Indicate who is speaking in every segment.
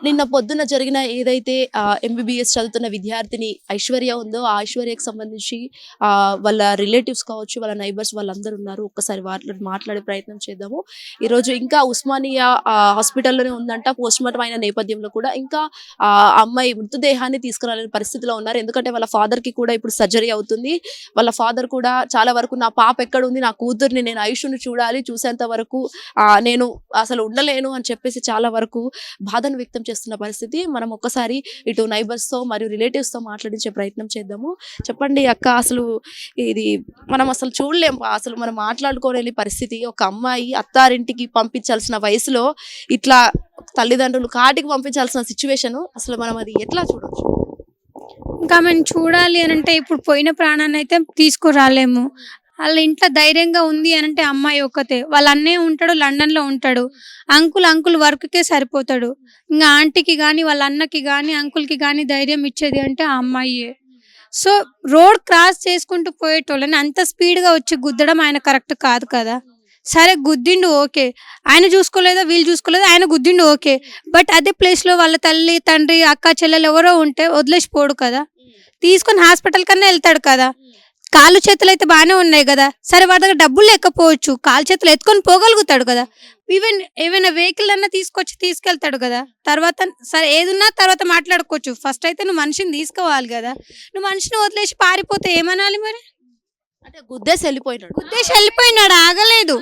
Speaker 1: నిన్న పొద్దున జరిగిన ఏదైతే ఎంబీబీఎస్ చదువుతున్న విద్యార్థిని ఐశ్వర్య ఉందో ఆ ఐశ్వర్యకు సంబంధించి ఆ, వాళ్ళ రిలేటివ్స్ కావచ్చు వాళ్ళ నైబర్స్ వాళ్ళందరూ ఉన్నారు. ఒక్కసారి వాళ్ళు మాట్లాడే ప్రయత్నం చేద్దాము. ఈరోజు ఇంకా ఉస్మానియా హాస్పిటల్లోనే ఉందంట. పోస్ట్ మార్టం అయిన నేపథ్యంలో కూడా ఇంకా ఆ అమ్మాయి మృతదేహాన్ని తీసుకురాలని పరిస్థితిలో ఉన్నారు. ఎందుకంటే వాళ్ళ ఫాదర్కి కూడా ఇప్పుడు సర్జరీ అవుతుంది. వాళ్ళ ఫాదర్ కూడా చాలా వరకు నా పాప ఎక్కడ ఉంది నా కూతుర్ని నేను ఐషుని చూడాలి చూసేంత వరకు ఆ, నేను అసలు ఉండలేను అని చెప్పేసి చాలా వరకు బాధను వ్యక్తం చేస్తున్న పరిస్థితి. మనం ఒక్కసారి ఇటు నైబర్స్తో మరియు రిలేటివ్స్తో తో మాట్లాడించే ప్రయత్నం చేద్దాము. చెప్పండి అక్క అసలు ఇది మనం అసలు చూడలేం. అసలు మనం మాట్లాడుకోలేని పరిస్థితి. ఒక అమ్మాయి అత్తారింటికి పంపించాల్సిన వయసులో ఇట్లా తల్లిదండ్రులు కాటికి పంపించాల్సిన సిచ్యువేషన్ అసలు మనం అది ఎట్లా చూడొచ్చు?
Speaker 2: ఇంకా మేము చూడాలి అని అంటే ఇప్పుడు పోయిన ప్రాణాన్ని అయితే తీసుకురాలేము. వాళ్ళ ఇంట్లో ధైర్యంగా ఉంది అని అంటే అమ్మాయి ఒక్కతే. వాళ్ళ అన్నయ్య ఉంటాడు లండన్లో ఉంటాడు. అంకుల్ అంకుల్ వర్క్కే సరిపోతాడు. ఇంకా ఆంటీకి కానీ వాళ్ళ అన్నకి కానీ అంకుల్కి కానీ ధైర్యం ఇచ్చేది అంటే ఆ అమ్మాయియే సో రోడ్ క్రాస్ చేసుకుంటూ పోయేటోళ్ళని అంత స్పీడ్గా వచ్చి గుద్దడం ఆయన కరెక్ట్ కాదు కదా. సరే గుద్దిండు ఓకే. ఆయన చూసుకోలేదా వీళ్ళు చూసుకోలేదా ఆయన గుద్దిండు ఓకే. బట్ అదే ప్లేస్లో వాళ్ళ తల్లి తండ్రి అక్క చెల్లెలు ఎవరో ఉంటే వదిలేసిపోడు కదా. తీసుకొని హాస్పిటల్ కన్నా వెళ్తాడు కదా. కాళ్ళు చేతులు అయితే బాగానే ఉన్నాయి కదా. సరే వాడి దగ్గర డబ్బులు లేకపోవచ్చు. కాళ్ళు చేతులు ఎత్తుకొని పోగలుగుతాడు కదా. ఈవెన్ ఏమైనా వెహికల్ అన్నా తీసుకొచ్చి తీసుకెళ్తాడు కదా. తర్వాత సరే ఏదున్నా తర్వాత మాట్లాడుకోవచ్చు. ఫస్ట్ అయితే నువ్వు మనిషిని తీసుకోవాలి కదా. నువ్వు మనిషిని వదిలేసి పారిపోతే ఏమనాలి మరి?
Speaker 1: అంటే గుద్దేసి వెళ్ళిపోయినాడు.
Speaker 2: గుద్దేసి వెళ్ళిపోయినాడు ఆగలేదు.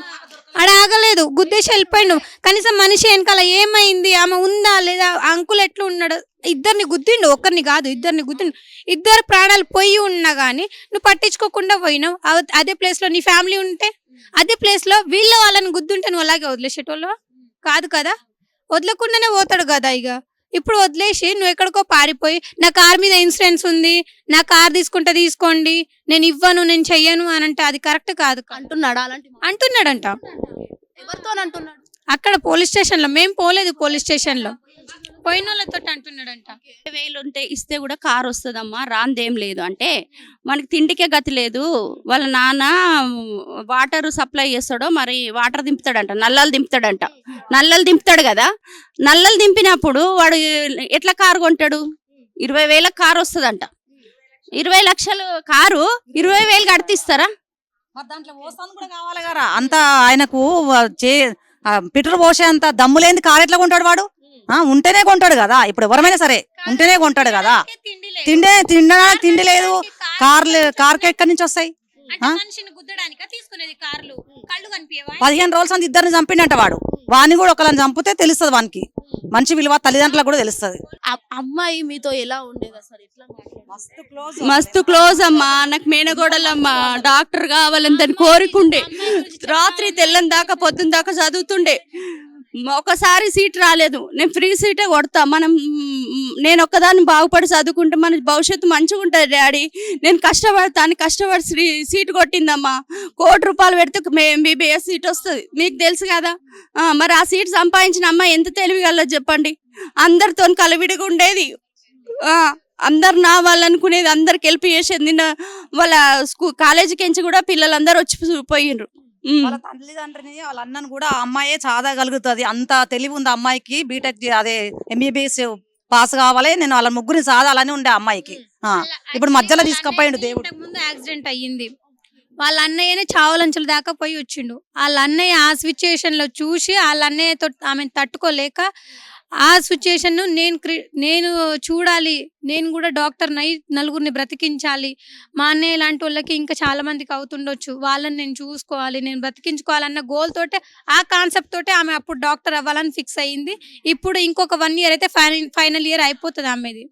Speaker 2: ఆడ ఆగలేదు. గుద్దేసి వెళ్ళిపోయాడు. కనీసం మనిషి వెనకాల ఏమైంది? ఆమె ఉందా లేదా? అంకుల్ ఎట్లా ఉన్నాడు ఇద్దరిని గుద్దిండు. ఒక్కరిని కాదు ఇద్దరిని గుద్దిండు. ఇద్దరు ప్రాణాలు పోయి ఉన్నా కానీ నువ్వు పట్టించుకోకుండా పోయినావు. అదే ప్లేస్లో నీ ఫ్యామిలీ ఉంటే అదే ప్లేస్లో వీళ్ళ వాళ్ళని గుద్దుంటే నువ్వు అలాగే వదిలేసేటోళ్ళు కాదు కదా? వదలకుండానే పోతాడు కదా ఇక ఇప్పుడు వదిలేసి నువ్వు ఎక్కడికో పారిపోయి నా కార్ మీద ఇన్సూరెన్స్ ఉంది నా కార్ తీసుకుంటే తీసుకోండి నేను ఇవ్వను నేను చెయ్యను అని అంటే అది కరెక్ట్ కాదు
Speaker 1: అంటున్నాడా అలాంటి?
Speaker 2: అంటున్నాడంట.
Speaker 1: ఎవరితో అంటున్నాడు?
Speaker 2: అక్కడ పోలీస్ స్టేషన్లో మేము పోలేదు పోలీస్ స్టేషన్లో పోయిన వాళ్ళతో అంటున్నాడంట
Speaker 3: వేలు ఉంటే ఇస్తే కూడా కార్ వస్తుందమ్మా రాందేం లేదు. అంటే మనకి తిండికే గతి లేదు. వాళ్ళ నాన్న వాటర్ సప్లై చేస్తాడో మరి వాటర్ దింపుతాడంట నల్లలు దింపుతాడంట. నల్లలు దింపుతాడు కదా. నల్లలు దింపినప్పుడు వాడు ఎట్లా కారు కొంటాడు? ఇరవై వేలకు కారు వస్తుందంట. ఇరవై లక్షలు కారు ఇరవై వేలు కడితిస్తారా
Speaker 4: మరి దాంట్లో పోస్తాను కూడా కావాలి కదా. అంత ఆయనకు చే ఆ, పెట్రోల్ పోసే అంత దమ్ము లేని కారు ఎట్లా కొంటాడు వాడు? ఉంటేనే కొంటాడు కదా. ఇప్పుడు ఎవరమైనా సరే ఉంటేనే కొంటాడు కదా. తిండే తిండా తిండి లేదు. కార్లు కార్కి ఎక్కడి నుంచి వస్తాయి? ఆ?
Speaker 2: మనిషిని గుద్దడానిక? తీసుకునేది కార్లు. కళ్ళు కనిపించవా?
Speaker 4: పదిహేను రోజుల సంది ఇద్దరిని చంపిండంట వాడు. వాడిని కూడా ఒకళ్ళని చంపితే తెలుస్తుంది వానికి. మంచి విలువ తల్లిదండ్రులకు కూడా తెలుస్తుంది.
Speaker 1: అమ్మాయి మీతో ఎలా ఉండేది అసలు ఎట్లా మాట్లాడేది?
Speaker 4: మస్తు క్లోజ్
Speaker 3: మస్తు క్లోజ్ అమ్మా. నాకు మేనగోడలమ్మా. డాక్టర్ కావాలని దాని కోరికుండే. రాత్రి తెల్లని దాకా పొద్దున్న దాకా చదువుతుండే. ఒకసారి సీట్ రాలేదు. నేను ఫ్రీ సీటే కొడతా. మనం నేను ఒక్కదాన్ని బాగుపడి చదువుకుంటే మన భవిష్యత్తు మంచిగా ఉంటుంది డాడీ. నేను కష్టపడతాను కష్టపడి శ్రీ సీట్ కొట్టిందమ్మా. కోటి రూపాయలు పెడితే ఎంబీబీఎస్ సీట్ వస్తుంది. మీకు తెలుసు కదా. మరి ఆ సీట్ సంపాదించిన అమ్మాయి ఎంత తెలివిగలదో చెప్పండి. అందరితో కలవిడిగా ఉండేది. అందరు నా వాళ్ళనుకునేది అందరికి హెల్ప్ చేసేది. నిన్న వాళ్ళ స్కూల్ కాలేజీకి ఎంచి కూడా పిల్లలందరూ వచ్చి పోయిండ్రు.
Speaker 4: వాళ్ళ తల్లిదండ్రిని వాళ్ళ అన్నను కూడా ఆ అమ్మాయే చదవగలుగుతుంది అంత తెలివి ఉంది అమ్మాయికి. బీటెక్ అదే ఎంబీబీఎస్ పాస్ కావాలి. నేను వాళ్ళ ముగ్గురిని సాధాలని ఉండే అమ్మాయికి. ఇప్పుడు మధ్యలో తీసుకుపోయిండు దేవుడు.
Speaker 2: ముందు యాక్సిడెంట్ అయ్యింది. వాళ్ళ అన్నయ్యనే చావలంచుల దాకా పోయి వచ్చిండు. వాళ్ళ అన్నయ్య ఆ సిచ్యుయేషన్లో చూసి వాళ్ళ అన్నయ్యతో ఆమె తట్టుకోలేక ఆ సిచ్యుయేషన్ నేను నేను చూడాలి నేను కూడా డాక్టర్ నై నలుగురిని బ్రతికించాలి. మా అన్నయ్య లాంటి వాళ్ళకి ఇంకా చాలా మందికి అవుతుండొచ్చు. వాళ్ళని నేను చూసుకోవాలి నేను బ్రతికించుకోవాలన్న గోల్ తోటే ఆ కాన్సెప్ట్ తోటే ఆమె అప్పుడు డాక్టర్ అవ్వాలని ఫిక్స్ అయ్యింది ఇప్పుడు ఇంకొక వన్ ఇయర్ అయితే ఫైనల్ ఫైనల్ ఇయర్ అయిపోతుంది ఆమెది.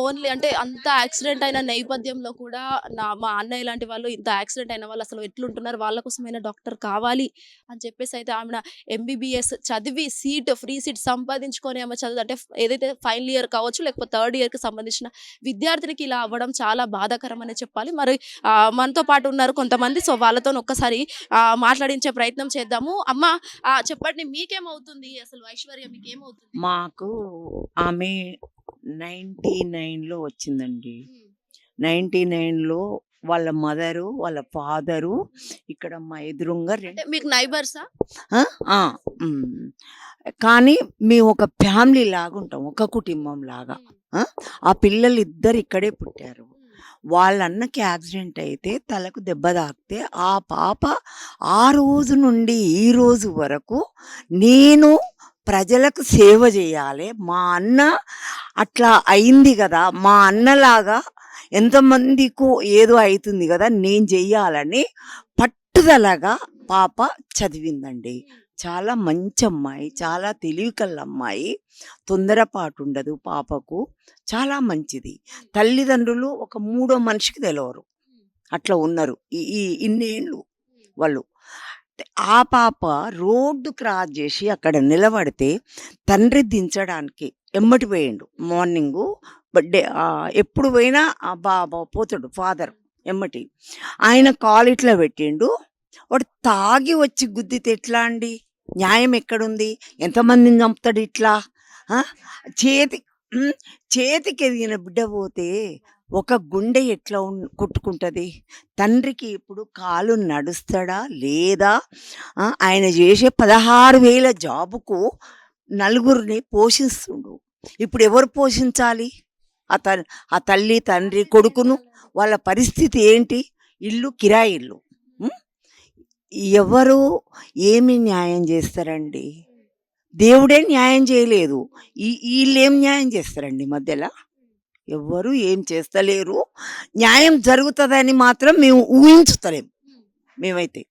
Speaker 1: ఓన్లీ అంటే అంత యాక్సిడెంట్ అయిన నేపథ్యంలో కూడా నా మా అన్నయ్య లాంటి వాళ్ళు ఇంత యాక్సిడెంట్ అయిన వాళ్ళు అసలు ఎట్లుంటున్నారు? వాళ్ళ కోసమైనా డాక్టర్ కావాలి అని చెప్పేసి అయితే ఆమె ఎంబీబీఎస్ చదివి సీట్ ఫ్రీ సీట్ సంపాదించుకొని ఆమె చదువు అంటే ఏదైతే ఫైనల్ ఇయర్ కావచ్చు లేకపోతే థర్డ్ ఇయర్కి సంబంధించిన విద్యార్థినికి ఇలా అవ్వడం చాలా బాధాకరం అనే చెప్పాలి. మరి ఆ, మనతో పాటు ఉన్నారు కొంతమంది. సో వాళ్ళతో ఒక్కసారి మాట్లాడించే ప్రయత్నం చేద్దాము. అమ్మ ఆ, చెప్పండి మీకేమవుతుంది అసలు ఐశ్వర్య? మీకేమవుతుంది?
Speaker 5: మాకు ఆమె నైంటీ నైన్లో వచ్చిందండి. నైంటీ నైన్లో వాళ్ళ మదరు వాళ్ళ ఫాదరు ఇక్కడ మా ఎదురుగా రెండు
Speaker 1: అంటే మీకు నైబర్సా.
Speaker 5: కానీ మేము ఒక ఫ్యామిలీ లాగా ఉంటాం ఒక కుటుంబం లాగా. ఆ పిల్లలు ఇద్దరు ఇక్కడే పుట్టారు. వాళ్ళ అన్నకి యాక్సిడెంట్ అయితే తలకు దెబ్బ తాకితే ఆ పాప ఆ రోజు నుండి ఈ రోజు వరకు నేను ప్రజలకు సేవ చేయాలి. మా అన్న అట్లా అయింది కదా మా అన్నలాగా ఎంతమందికో ఏదో అవుతుంది కదా నేను చెయ్యాలని పట్టుదలగా పాప చదివిందండి. చాలా మంచి అమ్మాయి చాలా తెలివికల్ల అమ్మాయి. తొందరపాటు ఉండదు పాపకు. చాలా మంచిది. తల్లిదండ్రులు ఒక మూడో మనిషికి తెలవరు. అట్లా ఉన్నారు. ఈ ఈ ఇన్నేళ్ళు వాళ్ళు. ఆ పాప రోడ్డు క్రాస్ చేసి అక్కడ నిలబడితే తండ్రి దించడానికి ఎమ్మటి పోయిండు. మార్నింగు బర్త్డే ఎప్పుడు పోయినా ఆ బాబా పోతాడు ఫాదర్ ఎమ్మటి. ఆయన కాలు ఇట్లా పెట్టిండు వాడు తాగి వచ్చి గుద్దితే ఎట్లా అండి? న్యాయం ఎక్కడుంది? ఎంతమందిని చంపుతాడు ఇట్లా? చేతి చేతికి ఎదిగిన బిడ్డ పోతే ఒక గుండె ఎట్లా కొట్టుకుంటుంది? తండ్రికి ఇప్పుడు కాలు నడుస్తాడా లేదా? ఆయన చేసే పదహారు వేల జాబుకు నలుగురిని పోషిస్తుండు. ఇప్పుడు ఎవరు పోషించాలి? ఆ తల్ ఆ తల్లి తండ్రి కొడుకును వాళ్ళ పరిస్థితి ఏంటి? ఇల్లు కిరాయి ఇల్లు. ఉం? ఎవరు ఏమి న్యాయం చేస్తారండి? దేవుడే న్యాయం చేయలేదు. ఈ వీళ్ళు ఏం న్యాయం చేస్తారండి మధ్యలో? ఎవ్వరు ఏం చేస్తలేరు. న్యాయం జరుగుతుందని మాత్రం మేము ఊహించుతలేం. మేమైతే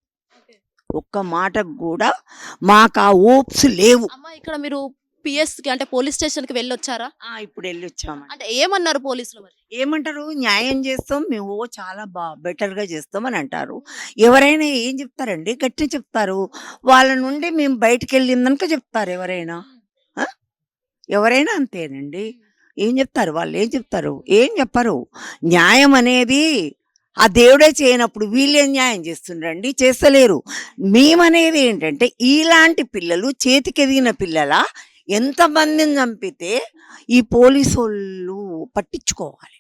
Speaker 5: ఒక్క మాటకు కూడా మాకు ఆ ఓప్స్ లేవు.
Speaker 1: అమ్మ ఇక్కడ మీరు పిఎస్కి అంటే పోలీస్ స్టేషన్కి వెళ్ళొచ్చారా?
Speaker 5: ఆ, ఇప్పుడు వెళ్ళొచ్చామండి.
Speaker 1: అంటే ఏమన్నారు పోలీసులు మరి?
Speaker 5: ఏమంటారు? న్యాయం చేస్తాం మేము చాలా బా బెటర్గా చేస్తాం అని అంటారు. ఎవరైనా ఏం చెప్తారండి? గట్టి చెప్తారు. వాళ్ళ నుండి మేము బయటికి వెళ్ళిందనుక చెప్తారు ఎవరైనా. ఆ? ఎవరైనా అంతేనండి. ఏం చెప్తారు? వాళ్ళు ఏం చెప్తారు? ఏం చెప్పరు. న్యాయం అనేది ఆ దేవుడే చేయనప్పుడు వీళ్ళేం న్యాయం చేస్తుండ్రండి? చేస్తలేరు. మేమనేది ఏంటంటే ఇలాంటి పిల్లలు చేతికెదిగిన పిల్లల ఎంతమందిని చంపితే ఈ పోలీసు వాళ్ళు పట్టించుకోవాలి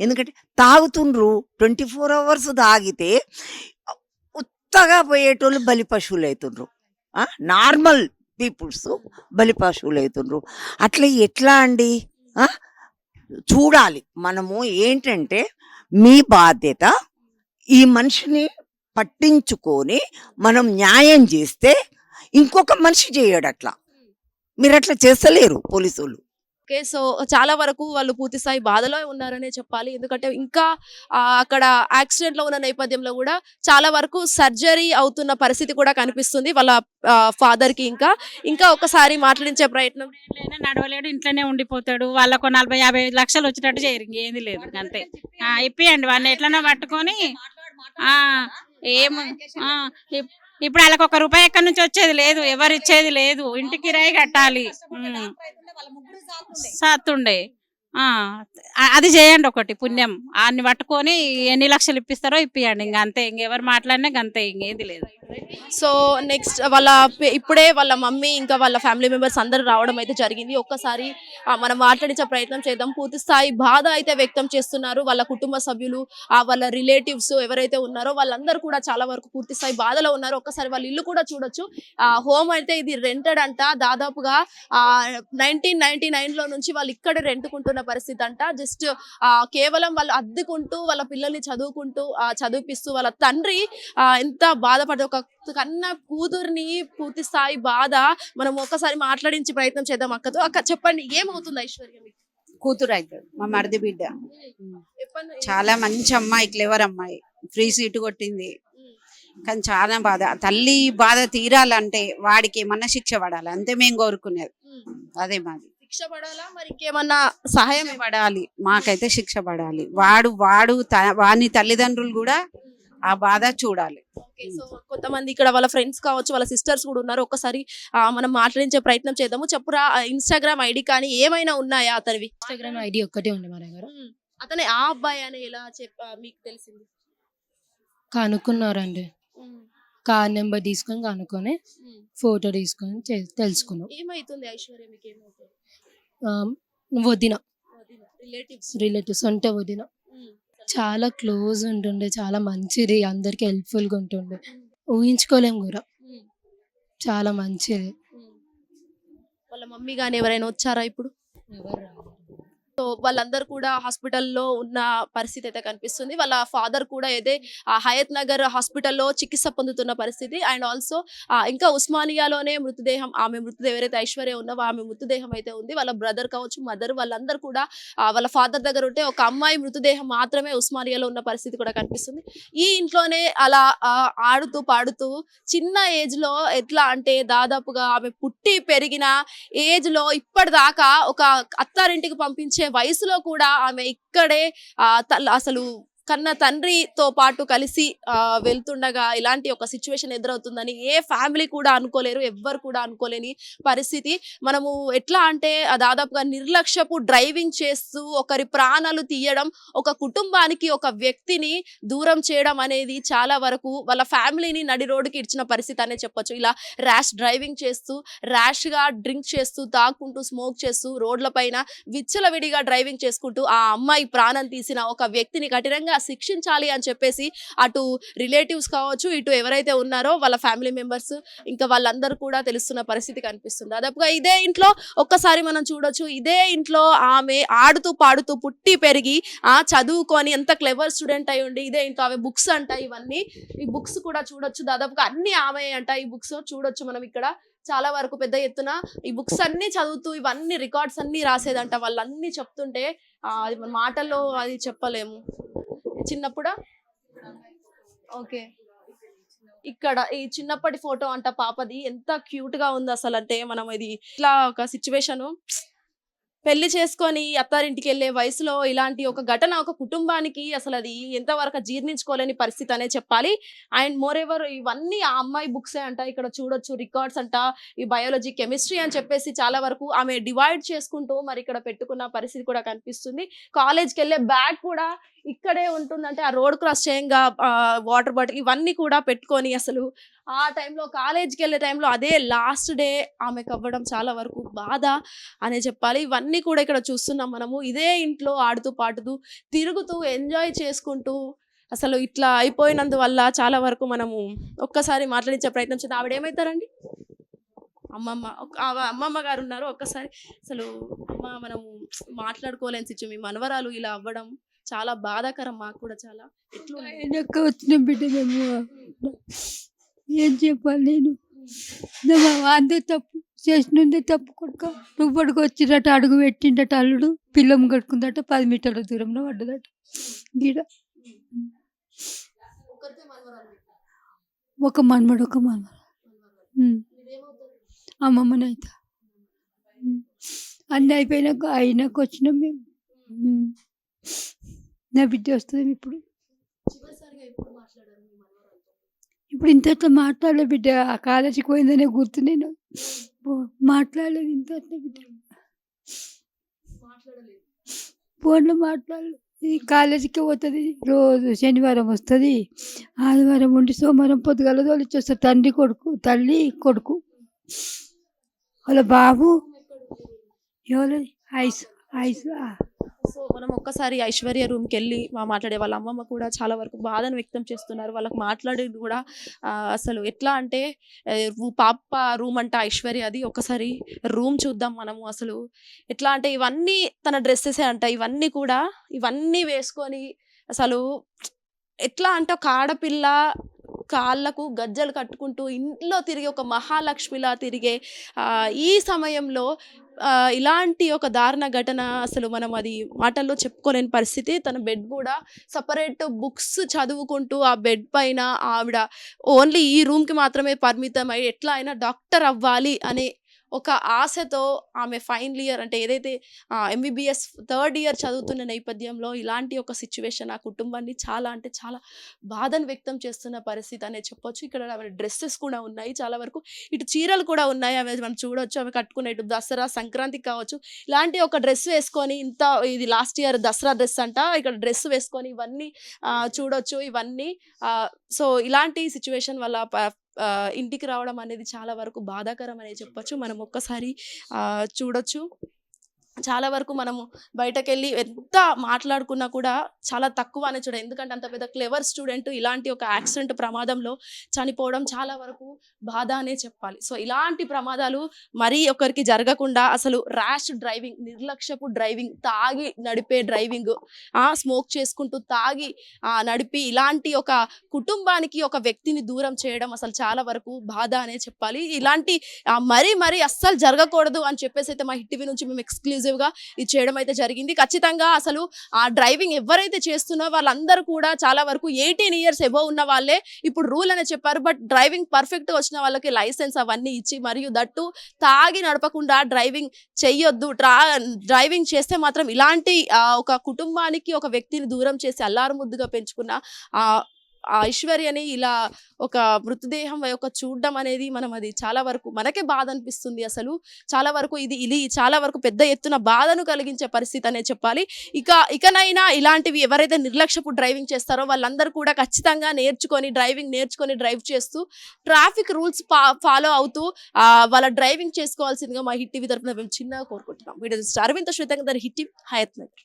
Speaker 5: ఎందుకంటే తాగుతుండ్రు ట్వంటీ ఫోర్ అవర్స్ తాగితే ఉత్తగా పోయేటోళ్ళు బలి పశువులు అవుతుండ్రు నార్మల్ పీపుల్స్ బలి పశువులు అవుతుండ్రు అట్లా ఎట్లా అండి? చూడాలి. మనము ఏంటంటే మీ బాధ్యత ఈ మనిషిని పట్టించుకొని మనం న్యాయం చేస్తే ఇంకొక మనిషి చేయడు అట్లా మీరు అట్లా చేస్తలేరు పోలీసు వాళ్ళు
Speaker 1: ఓకే సో చాలా వరకు వాళ్ళు పూర్తి స్థాయి బాధలో ఉన్నారనే చెప్పాలి. ఎందుకంటే ఇంకా అక్కడ యాక్సిడెంట్లో ఉన్న నేపథ్యంలో కూడా చాలా వరకు సర్జరీ అవుతున్న పరిస్థితి కూడా కనిపిస్తుంది వాళ్ళ ఫాదర్కి ఇంకా. ఇంకా ఒకసారి మాట్లాడించే ప్రయత్నం.
Speaker 6: నడవలేడు ఇంట్లోనే ఉండిపోతాడు. వాళ్ళకు నలభై యాభై లక్షలు వచ్చేటట్టు చేయరు ఇంకేంది లేదు అంతే. ఆ, ఇప్పియండి వాడిని ఎట్లనో పట్టుకొని ఆ, ఏం ఆ, ఇప్- ఇప్పుడు వాళ్ళకి ఒక రూపాయి ఎక్కడి నుంచి వచ్చేది లేదు ఎవరు ఇచ్చేది లేదు. ఇంటికి కిరాయి కట్టాలి. అ- అది చేయండి ఒకటి పుణ్యం. ఆన్ని పట్టుకొని ఎన్ని లక్షలు ఇప్పిస్తారో ఇప్పియండి. ఇంక అంతే ఇంకెవరు మాట్లాడినా ఇంక అంతే ఇంకేది లేదు.
Speaker 1: సో నెక్స్ట్ వాళ్ళ ఇప్పుడే వాళ్ళ మమ్మీ ఇంకా వాళ్ళ ఫ్యామిలీ మెంబర్స్ అందరూ రావడం అయితే జరిగింది. ఒక్కసారి మనం మాట్లాడించే ప్రయత్నం చేద్దాం. పూర్తి స్థాయి బాధ అయితే వ్యక్తం చేస్తున్నారు. వాళ్ళ కుటుంబ సభ్యులు వాళ్ళ రిలేటివ్స్ ఎవరైతే ఉన్నారో వాళ్ళందరూ కూడా చాలా వరకు పూర్తి స్థాయి బాధలో ఉన్నారు. ఒక్కసారి వాళ్ళ ఇల్లు కూడా చూడొచ్చు. ఆ హోమ్ అయితే ఇది రెంటెడ్ అంట. దాదాపుగా నైన్టీన్ నైన్టీ నైన్లో నుంచి వాళ్ళు ఇక్కడ రెంటుకుంటున్న పరిస్థితి అంట. జస్ట్ ఆ కేవలం వాళ్ళు అద్దుకుంటూ వాళ్ళ పిల్లల్ని చదువుకుంటూ చదివిపిస్తూ వాళ్ళ తండ్రి ఎంత బాధపడే ఒక కన్న కూతుర్ని పూర్తి స్థాయి బాధ మనం ఒక్కసారి మాట్లాడించి ప్రయత్నం చేద్దాం అక్కతో. అక్క చెప్పండి ఏమవుతుంది ఐశ్వర్య మీకు?
Speaker 7: కూతురు అవుతుంది మా మరిది బిడ్డ. చాలా మంచి అమ్మాయి క్లెవర్ అమ్మాయి. ఫ్రీ సీటు కొట్టింది. కానీ చాలా బాధ. తల్లి బాధ తీరాలంటే వాడికి ఏమన్నా శిక్ష పడాలి. అంతే మేము కోరుకునేది. అదే మాది.
Speaker 1: శిక్ష పడాలా? మరి ఇంకేమన్నా సహాయం
Speaker 7: పడాలి. మాకైతే శిక్ష పడాలి. వాడు వాడు వాని తల్లిదండ్రులు కూడా ఆ బాధ చూడాలి.
Speaker 1: ఓకే, సో కొంతమంది ఇక్కడ వాళ్ళ ఫ్రెండ్స్ కావచ్చు వాళ్ళ సిస్టర్స్ కూడా ఉన్నారు. ఒక్కసారి ఆ, మనం మాట్లాడించే ప్రయత్నం చేద్దాము. చెప్పురా ఇన్స్టాగ్రామ్ ఐడి కానీ ఏమైనా ఉన్నాయా అతనివి?
Speaker 8: ఇన్స్టాగ్రామ్ ఐడి ఒక్కటే ఉంది మా దగ్గర.
Speaker 1: అతనే ఆ అబ్బాయి అని ఎలా చెప్ప మీకు తెలిసింది?
Speaker 8: కనుక్కున్నారండి. కార్ నెంబర్ తీసుకొని కనుక్కొని ఫోటో తీసుకొని తెలుసుకున్నాం.
Speaker 1: ఏమైతుంది ఐశ్వర్య మీకు ఏమవుతుంది
Speaker 8: వదిన.
Speaker 1: రిలేటివ్స్
Speaker 8: రిలేటివ్స్ అంటే వదిన. చాలా క్లోజ్ ఉంటుండే చాలా మంచిది అందరికి హెల్ప్ఫుల్గా ఉంటుండే. ఊహించుకోలేం కూడా చాలా మంచిది.
Speaker 1: వాళ్ళ మమ్మీ కానీ ఎవరైనా వచ్చారా ఇప్పుడు?
Speaker 8: ఎవరు.
Speaker 1: సో వాళ్ళందరూ కూడా హాస్పిటల్లో ఉన్న పరిస్థితి అయితే కనిపిస్తుంది. వాళ్ళ ఫాదర్ కూడా ఏదే హయత్ నగర్ హాస్పిటల్లో చికిత్స పొందుతున్న పరిస్థితి. అండ్ ఆల్సో ఇంకా ఉస్మానియాలోనే మృతదేహం ఆమె మృతదేహం ఎవరైతే ఐశ్వర్య ఉన్నావో ఆమె మృతదేహం అయితే ఉంది. వాళ్ళ బ్రదర్ కావచ్చు మదర్ వాళ్ళందరూ కూడా వాళ్ళ ఫాదర్ దగ్గర ఉంటే ఒక అమ్మాయి మృతదేహం మాత్రమే ఉస్మానియాలో ఉన్న పరిస్థితి కూడా కనిపిస్తుంది. ఈ ఇంట్లోనే అలా ఆ, ఆడుతూ పాడుతూ చిన్న ఏజ్లో ఎట్లా అంటే దాదాపుగా ఆమె పుట్టి పెరిగిన ఏజ్లో ఇప్పటిదాకా ఒక అత్తారింటికి పంపించే వయసులో కూడా ఆమె ఇక్కడే అసలు కన్న తండ్రితో పాటు కలిసి వెళ్తుండగా ఇలాంటి ఒక సిచ్యువేషన్ ఎదురవుతుందని ఏ ఫ్యామిలీ కూడా అనుకోలేరు ఎవ్వరు కూడా అనుకోలేని పరిస్థితి. మనము ఎట్లా అంటే దాదాపుగా నిర్లక్ష్యపు డ్రైవింగ్ చేస్తూ ఒకరి ప్రాణాలు తీయడం ఒక కుటుంబానికి ఒక వ్యక్తిని దూరం చేయడం అనేది చాలా వరకు వాళ్ళ ఫ్యామిలీని నడి రోడ్డుకి ఇచ్చిన పరిస్థితి అనే చెప్పొచ్చు. ఇలా ర్యాష్ డ్రైవింగ్ చేస్తూ ర్యాష్గా డ్రింక్ చేస్తూ తాక్కుంటూ స్మోక్ చేస్తూ రోడ్లపైన విచ్చలవిడిగా డ్రైవింగ్ చేసుకుంటూ ఆ అమ్మాయి ప్రాణం తీసిన ఒక వ్యక్తిని కఠినంగా శిక్షించాలి అని చెప్పేసి అటు రిలేటివ్స్ కావచ్చు ఇటు ఎవరైతే ఉన్నారో వాళ్ళ ఫ్యామిలీ మెంబర్స్ ఇంకా వాళ్ళందరూ కూడా తెలుస్తున్న పరిస్థితి కనిపిస్తుంది. దాదాపుగా ఇదే ఇంట్లో ఒక్కసారి మనం చూడొచ్చు. ఇదే ఇంట్లో ఆమె ఆడుతూ పాడుతూ పుట్టి పెరిగి ఆ చదువుకొని ఎంత క్లెవర్ స్టూడెంట్ అయి ఉండి ఇదే ఇంట్లో ఆమె బుక్స్ అంట ఇవన్నీ. ఈ బుక్స్ కూడా చూడొచ్చు. దాదాపుగా అన్ని ఆమె అంట ఈ బుక్స్. చూడొచ్చు మనం ఇక్కడ. చాలా వరకు పెద్ద ఎత్తున ఈ బుక్స్ అన్ని చదువుతూ ఇవన్నీ రికార్డ్స్ అన్ని రాసేదంట. వాళ్ళన్నీ చెప్తుంటే మాటల్లో అది చెప్పలేము. చిన్నప్పుడా? ఓకే. ఇక్కడ ఈ చిన్నప్పటి ఫోటో అంట పాపది. ఎంత క్యూట్గా ఉంది అసలు అంటే మనం ఇది ఇట్లా ఒక సిచ్యువేషన్. పెళ్ళి చేసుకొని అత్తారింటికి వెళ్ళే వయసులో ఇలాంటి ఒక ఘటన ఒక కుటుంబానికి అసలు అది ఎంతవరకు జీర్ణించుకోలేని పరిస్థితి అనే చెప్పాలి. అండ్ మోర్ ఎవర్ ఇవన్నీ ఆ అమ్మాయి బుక్సే అంట. ఇక్కడ చూడొచ్చు రికార్డ్స్ అంట. ఈ బయాలజీ కెమిస్ట్రీ అని చెప్పేసి చాలా వరకు ఆమె డివైడ్ చేసుకుంటూ మరి ఇక్కడ పెట్టుకున్న పరిస్థితి కూడా కనిపిస్తుంది. కాలేజ్కి వెళ్ళే బ్యాగ్ కూడా ఇక్కడే ఉంటుందంటే ఆ రోడ్ క్రాస్ చేయంగా వాటర్ బాటిల్ ఇవన్నీ కూడా పెట్టుకొని అసలు ఆ టైంలో కాలేజ్కి వెళ్ళే టైంలో అదే లాస్ట్ డే ఆమెకు అవ్వడం చాలా వరకు బాధ అనే చెప్పాలి. ఇవన్నీ కూడా ఇక్కడ చూస్తున్నాం మనము. ఇదే ఇంట్లో ఆడుతూ పాడుతూ తిరుగుతూ ఎంజాయ్ చేసుకుంటూ అసలు ఇట్లా అయిపోయినందువల్ల చాలా వరకు మనము ఒక్కసారి మాట్లాడించే ప్రయత్నం చేద్దాం. ఆవిడ ఏమవుతారండి అమ్మమ్మ ఒక- ఆ అమ్మమ్మ గారు ఉన్నారు. ఒక్కసారి అసలు అమ్మ మనము మాట్లాడుకోలేని సిచ్యువేషన్ మీ మనవరాలు ఇలా అవ్వడం చాలా బాధాకరం మాకు కూడా చాలా? ఎట్లు
Speaker 2: ఆయనక్క వచ్చిన బిడ్డ మేము ఏం చెప్పాలి నేను? అందే తప్పు చేసినందే తప్పు కొడుక. నువ్వు పడుకు వచ్చినట్టు అడుగు పెట్టిండట అల్లుడు. పిల్లం కట్టుకుందట పది మీటర్ల దూరంలో పడ్డదట. గీడ ఒక మన్మడు ఒక మన్మడు అమ్మమ్మనైతే. అన్నీ అయిపోయినాక అయినాక వచ్చినాం మేము. నా బిడ్డ వస్తుంది ఇప్పుడు. ఇప్పుడు ఇంత ఇట్లా మాట్లాడలే బిడ్డ. ఆ కాలేజీకి పోయిందనే గుర్తు నేను. మాట్లాడలేదు ఇంత ఇట్లా బిడ్డ ఫోన్లో మాట్లాడలేదు ఈ కాలేజీకి పోతుంది. రోజు శనివారం వస్తుంది. ఆదివారం ఉండి సోమవారం పొద్దుగాల తోలిచ్చి వస్తుంది. తండ్రి కొడుకు తల్లి కొడుకు. వాళ్ళ బాబు. ఎవరు? Ice ice.
Speaker 1: సో మనం ఒక్కసారి ఐశ్వర్య రూమ్కి వెళ్ళి మా మాట్లాడే వాళ్ళ అమ్మమ్మ కూడా చాలా వరకు బాధను వ్యక్తం చేస్తున్నారు. వాళ్ళకి మాట్లాడేది కూడా అసలు ఎట్లా అంటే పాప రూమ్ అంట ఐశ్వర్య అది. ఒకసారి రూమ్ చూద్దాం మనము అసలు. ఎట్లా అంటే ఇవన్నీ తన డ్రెస్సెసే అంట. ఇవన్నీ కూడా ఇవన్నీ వేసుకొని అసలు ఎట్లా అంటే ఒక ఆడపిల్ల కాళ్ళకు గజ్జలు కట్టుకుంటూ ఇంట్లో తిరిగి ఒక మహాలక్ష్మిలా తిరిగే ఈ సమయంలో ఇలాంటి ఒక దారుణ ఘటన అసలు మనం అది మాటల్లో చెప్పుకోలేని పరిస్థితి. తన బెడ్ కూడా సపరేట్ బుక్స్ చదువుకుంటూ ఆ బెడ్ పైన ఆవిడ ఓన్లీ ఈ రూమ్కి మాత్రమే పరిమితం అయ్యి ఎట్లా అయినా డాక్టర్ అవ్వాలి అనే ఒక ఆశతో ఆమె ఫైనల్ ఇయర్ అంటే ఏదైతే ఎంబీబీఎస్ థర్డ్ ఇయర్ చదువుతున్న నేపథ్యంలో ఇలాంటి ఒక సిచ్యువేషన్ ఆ కుటుంబాన్ని చాలా అంటే చాలా బాధను వ్యక్తం చేస్తున్న పరిస్థితి అనే చెప్పొచ్చు. ఇక్కడ ఆమె డ్రెస్సెస్ కూడా ఉన్నాయి చాలా వరకు. ఇటు చీరలు కూడా ఉన్నాయి. అవి మనం చూడొచ్చు. అవి కట్టుకునే ఇటు దసరా సంక్రాంతికి కావచ్చు. ఇలాంటి ఒక డ్రెస్ వేసుకొని ఇంత ఇది లాస్ట్ ఇయర్ దసరా డ్రెస్ అంట. ఇక్కడ డ్రెస్ వేసుకొని ఇవన్నీ చూడొచ్చు. ఇవన్నీ సో ఇలాంటి సిచ్యువేషన్ వల్ల ఇంటికి రావడం అనేది చాలా వరకు బాధాకరం అనేది చెప్పొచ్చు. మనం ఒక్కసారి చూడొచ్చు. చాలా వరకు మనము బయటకెళ్ళి ఎంత మాట్లాడుకున్నా కూడా చాలా తక్కువ అని చూడ ఎందుకంటే అంత పెద్ద క్లెవర్ స్టూడెంట్ ఇలాంటి ఒక యాక్సిడెంట్ ప్రమాదంలో చనిపోవడం చాలా వరకు బాధ అనే చెప్పాలి. సో ఇలాంటి ప్రమాదాలు మరీ ఒకరికి జరగకుండా అసలు ర్యాష్ డ్రైవింగ్ నిర్లక్ష్యపు డ్రైవింగ్ తాగి నడిపే డ్రైవింగ్ ఆ స్మోక్ చేసుకుంటూ తాగి ఆ నడిపి ఇలాంటి ఒక కుటుంబానికి ఒక వ్యక్తిని దూరం చేయడం అసలు చాలా వరకు బాధ అనే చెప్పాలి. ఇలాంటి మరీ మరీ అస్సలు జరగకూడదు అని చెప్పేసి అయితే మా హిట్ టీవీ నుంచి మేము ఎక్స్క్లూజివ్ గా ఇది చేయడం అయితే జరిగింది. ఖచ్చితంగా అసలు ఆ డ్రైవింగ్ ఎవరైతే చేస్తున్నారో వాళ్ళందరూ కూడా చాలా వరకు ఎయిటీన్ ఇయర్స్ ఎబో ఉన్న వాళ్ళే. ఇప్పుడు రూల్ అనే చెప్పారు బట్ డ్రైవింగ్ పర్ఫెక్ట్ వచ్చిన వాళ్ళకి లైసెన్స్ అవన్నీ ఇచ్చి మరియు దట్టు తాగి నడపకుండా డ్రైవింగ్ చెయ్యొద్దు. ట్రా డ్రైవింగ్ చేస్తే మాత్రం ఇలాంటి ఒక కుటుంబానికి ఒక వ్యక్తిని దూరం చేసి అల్లారు ముద్దుగా పెంచుకున్న ఆ ఐశ్వర్యని ఇలా ఒక మృతదేహం ఒక చూడడం అనేది మనం అది చాలా వరకు మనకే బాధ అనిపిస్తుంది అసలు. చాలా వరకు ఇది ఇది చాలా వరకు పెద్ద ఎత్తున బాధను కలిగించే పరిస్థితి అనే చెప్పాలి. ఇక ఇకనైనా ఇలాంటివి ఎవరైతే నిర్లక్ష్యపు డ్రైవింగ్ చేస్తారో వాళ్ళందరూ కూడా ఖచ్చితంగా నేర్చుకొని డ్రైవింగ్ నేర్చుకొని డ్రైవ్ చేస్తూ ట్రాఫిక్ రూల్స్ ఫాలో అవుతూ వాళ్ళ డ్రైవింగ్ చేసుకోవాల్సిందిగా మా హిట్ టీవీ తరఫున మేము చిన్నగా కోరుకుంటున్నాం. Video Arvind శ్వేతంగా hit TV Hayathnagar.